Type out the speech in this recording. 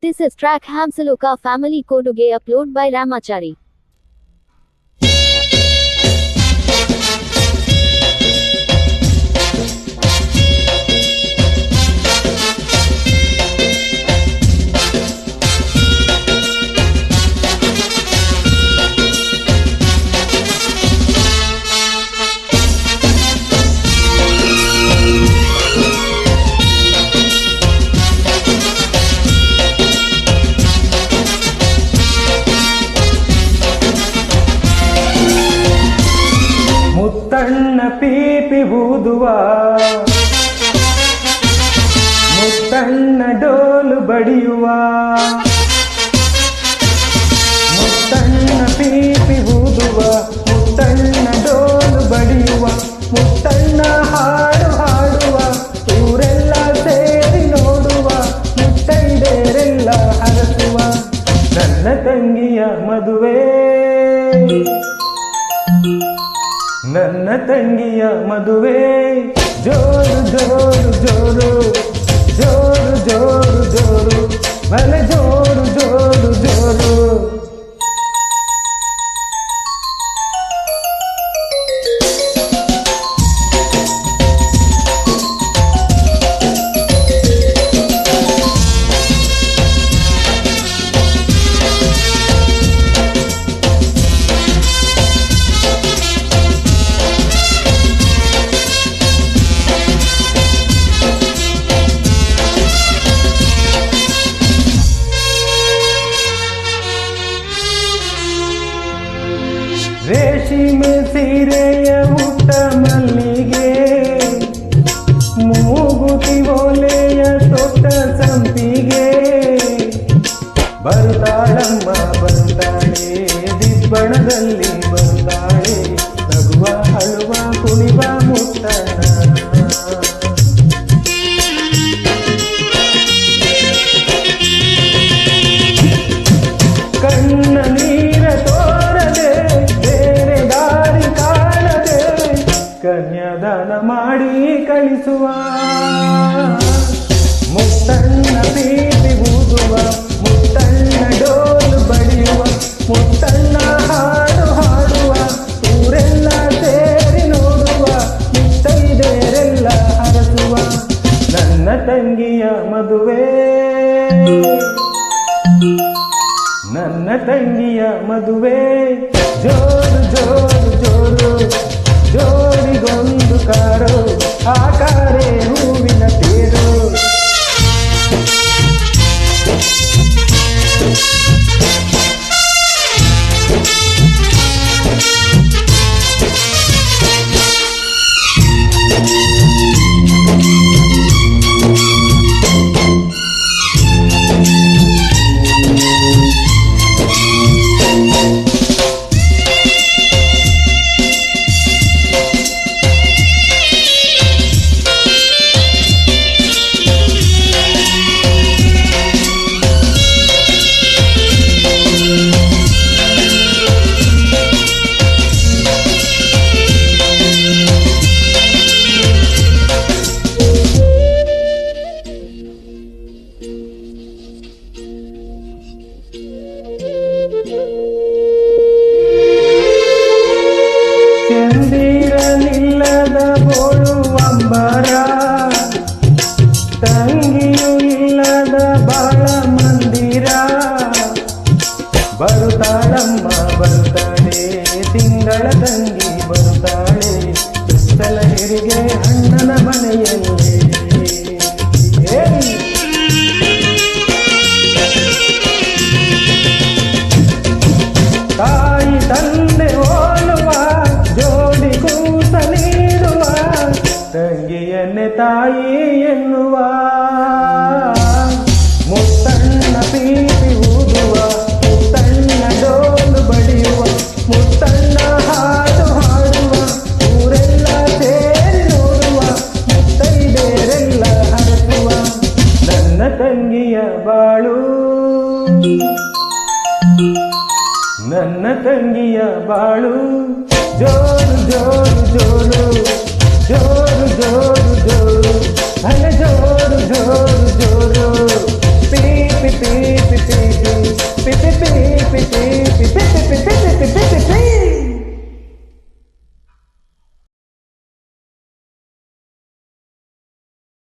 This is track Hamsaloka family Koduge upload by Ramachari. ಪೀಪಿ ಬೂದುವ Muthanna ಡೋಲು ಬಡಿಯುವ. ಮುತ್ತಣ್ಣ ಪೀಪಿ ಬೂದುವ ಮುತ್ತಣ್ಣ ಡೋಲು ಬಡಿಯುವ. ಮುತ್ತಣ್ಣ ಹಾಡು ಹಾಡುವ. ಊರೆಲ್ಲ ಸೇರಿ ನೋಡುವ. ಮುತ್ತೈದೇರೆಲ್ಲ ಹರಸುವ. ನನ್ನ ತಂಗಿಯ ಮದುವೆ ನನ್ನ ತಂಗಿಯ ಮದುವೆ. ಜೋರು ಜೋರು ಜೋರು. ಜೋರು ಜೋರು ಜೋರು. ಮನೆ ಜೋರು ಜೋರು ಜೋರು. ರೇಷ್ಮೆ ಸೀರೆಯ ಉತ್ತಮಲ್ಲಿಗೆ ಮಲ್ಲಿಗೆ ಕಳಿಸುವ ಮುತ್ತಣ್ಣ ಬೀದಿ ಊದುವ, ಮುತ್ತಣ್ಣ ಡೋಲು ಬಡಿಯುವ, ಮುತ್ತಣ್ಣ ಹಾಡು ಹಾಡುವ, ಊರೆಲ್ಲ ಸೇರಿ ನೋಡುವ ಮುತ್ತೈದೆಯರೆಲ್ಲ ಹರಸುವ ನನ್ನ ತಂಗಿಯ ಮದುವೆ. ನನ್ನ ತಂಗಿಯ ಮದುವೆ. ಜೋರು ಜೋರು ಜೋರು, ಜೋರಿಗೊಂದು ಕಾರು ಆ ಕಾರೇ ಬರುತ್ತಾಳಮ್ಮ ಬರ್ತಾಳೆ ತಿಂಗಳ ತಂಗಿ ಬರುತ್ತಾಳೆ ಸುತ್ತಲ ಹೆರಿಗೆ ಅಣ್ಣನ ಮನೆಯಲ್ಲಿ ತಂಗಿಯ ಬಾಳು ಜೋರು ಜೋರು ಜೋರು ಜೋರು ಜೋರು